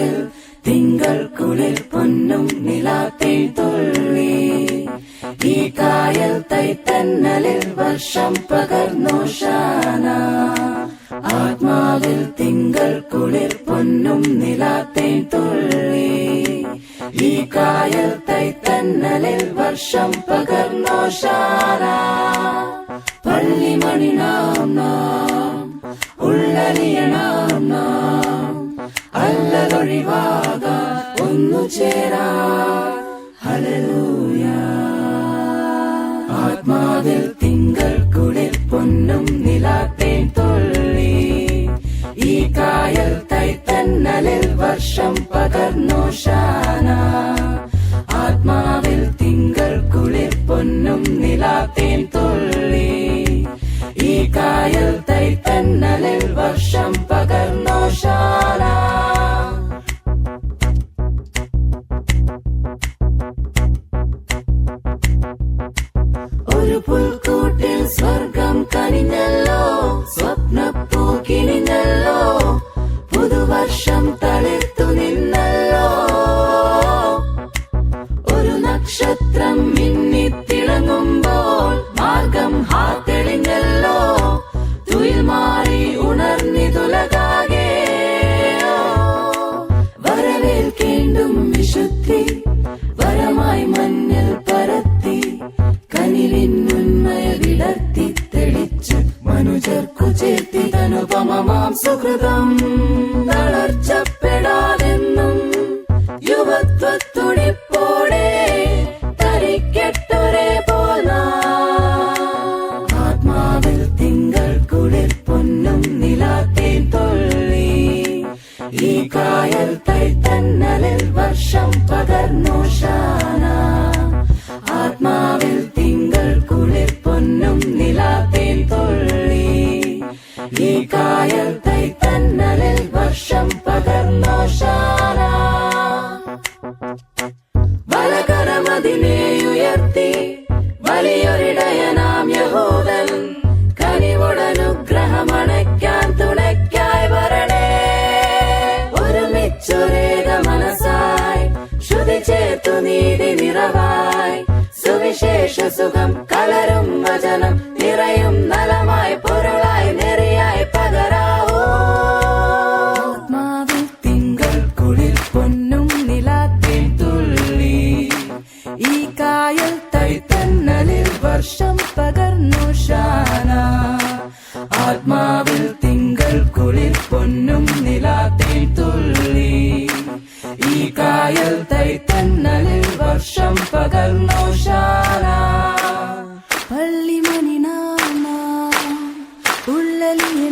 ആത്മാവിൽ തിങ്കൾ കുളിർ പൊന്നും നിലാത്തേ തുള്ളി ഈ കായൽ തൈത്തന്നലിൽ വർഷം പകർന്നു ഷാന ആത്മാവിൽ തിങ്കൾ കുളിർ പൊന്നും നിലാത്തേ തുള്ളി ഈ കായൽ തൈത്തന്നലിൽ വർഷം പകർന്നു ഷാന പള്ളിമണി നാം നാം ഉള്ളലിയണാം നാം അല്ലതൊഴിവാക ഒന്നു ചേരാ. ഹലലൂയ ആത്മാവിൽ കുടിൽ പൊന്നും നിലാത്തേൻ തുള്ളി. ഈ കായൽ തൈത്തന്നലിൽ വർഷം പകർന്നു സ്വർഗം കനിഞ്ഞല്ലോ സ്വപ്നപ്പൂ കിണിഞ്ഞല്ലോ പുതുവർഷം തളിർത്തു നിന്നല്ലോ. ഒരു നക്ഷത്രം മിന്നി തിളങ്ങുമ്പോൾ മാർഗം ഹാ തെളിഞ്ഞല്ലോ തുയിൽ മാറി ഉണർന്നിതുലകാകെ വരവേൽക്കേണ്ടും വിശുദ്ധി വരമായി മഞ്ഞൾ മനുജർക്കു ചേർത്തി തനുപമമാം സുഹൃതം തളർച്ചപ്പെടാതെന്നും യുവത്വത്തുടിപ്പോടെ തരിക്കെട്ടൊരേ നാം. ആത്മാവിൽ തിങ്കൾ കുളിർ പൊന്നും നിലാത്തേൻ തൊള്ളി ഈ കായൽ തൈ വർഷം ഈ കായൽ തൈത്തന്നലിൽ വർഷം പകർന്നോഷാന ബലകരമതിനെ ഉയർത്തി വലിയൊരിടയനാം യഹൂദൻ കനിവുടനുഗ്രഹമണയ്ക്കാൻ തുണയ്ക്കായി വരണേ. ഒരുമിച്ചൊരേക മനസ്സായി ശ്രുതി ചേർത്തു നീതി നിറവായി സുവിശേഷ സുഖം കലരും വചനം നിറയും കായൽ തൈത്തന്നലിൽ വർഷം പകർന്നു ഷാന. ആത്മാവിൽ തിങ്കൾ കുളിർ പൊന്നും നിലാത്തേൻ തുള്ളി. ഈ കായൽ തൈത്തന്നലിൽ വർഷം പകർന്നു ഷാന. പള്ളിമണി നാമ ഉള്ളലിയ